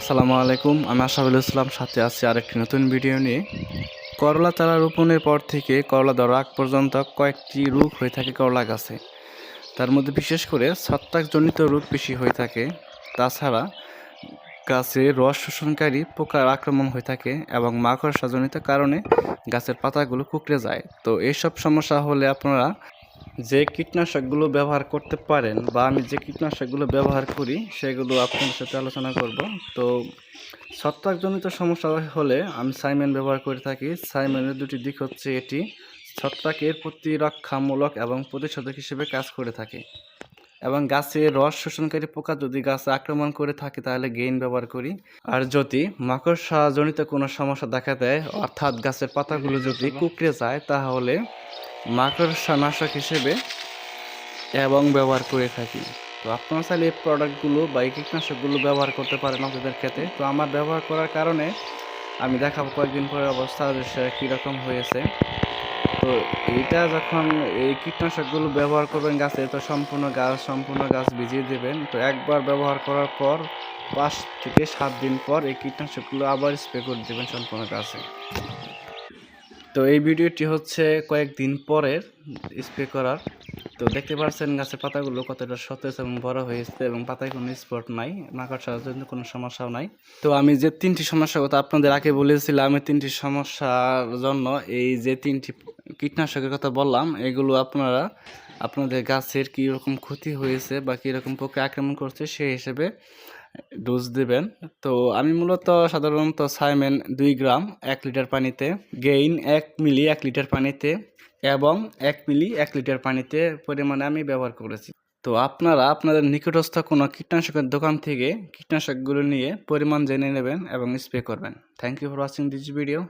আসসালামু আলাইকুম, আমি আশাফুল ইসলাম, সাথে আছি আরেকটি নতুন ভিডিও নিয়ে। করলা চারা রোপণের পর থেকে করলা ধরা আগ পর্যন্ত কয়েকটি রোগ হয়ে থাকে করলা গাছে। তার মধ্যে বিশেষ করে ছত্রাকজনিত রোগ বেশি হয়ে থাকে। তাছাড়া গাছে রস শোষণকারী পোকার আক্রমণ হয়ে থাকে এবং মাকড়সাজনিত কারণে গাছের পাতাগুলো কুকড়ে যায়। তো এইসব সমস্যা হলে আপনারা যে কীটনাশকগুলো ব্যবহার করতে পারেন বা আমি যে কীটনাশকগুলো ব্যবহার করি, সেগুলো আপনাদের সাথে আলোচনা করব। তো ছত্রাকজনিত সমস্যা হলে আমি সাইমেন ব্যবহার করে থাকি। সাইমেনের দুটি দিক হচ্ছে এটি, ছত্রাকের প্রতিরক্ষামূলক এবং প্রতিষেধক হিসেবে কাজ করে থাকে। এবং গাছে রস শোষণকারী পোকা যদি গাছে আক্রমণ করে থাকে, তাহলে গেইন ব্যবহার করি। আর যদি মাকড়সাজনিত কোনো সমস্যা দেখা দেয়, অর্থাৎ গাছের পাতাগুলো যদি কুকড়ে যায়, তাহলে মাকড়সা নাশক হিসেবে এবং ব্যবহার করে থাকি। তো আপনারা চাইলে এই প্রোডাক্টগুলো বা এই কীটনাশকগুলো ব্যবহার করতে পারেন আপনাদের ক্ষেত্রে। তো আমার ব্যবহার করার কারণে আমি দেখাবো কয়েকদিন পরে অবস্থা, যে সে কীরকম হয়েছে। তো এইটা যখন এই কীটনাশকগুলো ব্যবহার করবেন গাছে, তো সম্পূর্ণ গাছ সম্পূর্ণ গাছ ভিজিয়ে দেবেন। তো একবার ব্যবহার করার পর পাঁচ থেকে সাত দিন পর এই কীটনাশকগুলো আবার স্প্রে করে দেবেন সম্পূর্ণ গাছে। তো এই ভিডিওটি হচ্ছে কয়েকদিন পরের স্প্রে করার। তো দেখতে পাচ্ছেন গাছের পাতাগুলো কতটা সতেজ এবং বড় হয়েছে এবং পাতায় কোনো স্পট নাই মাকড়সার জন্য কোনো সমস্যাও নাই। তো আমি যে তিনটি সমস্যার কথা আপনাদের আগে বলেছিলাম আমি তিনটি সমস্যার জন্য এই যে তিনটি কীটনাশকের কথা বললাম, এগুলো আপনারা আপনাদের গাছের কীরকম ক্ষতি হয়েছে বা কীরকম পোকা আক্রমণ করছে সেই হিসেবে ডোজ দেবেন। তো আমি মূলত সাধারণত সাইমেন দুই গ্রাম, এক লিটার পানিতে, গেইন এক মিলি, এক লিটার পানিতে এবং এক মিলি, এক লিটার পানিতে পরিমাণে আমি ব্যবহার করেছি। তো আপনারা আপনাদের নিকটস্থ কোনো কীটনাশকের দোকান থেকে কীটনাশকগুলো নিয়ে পরিমাণ জেনে নেবেন এবং স্প্রে করবেন। Thank you for watching this video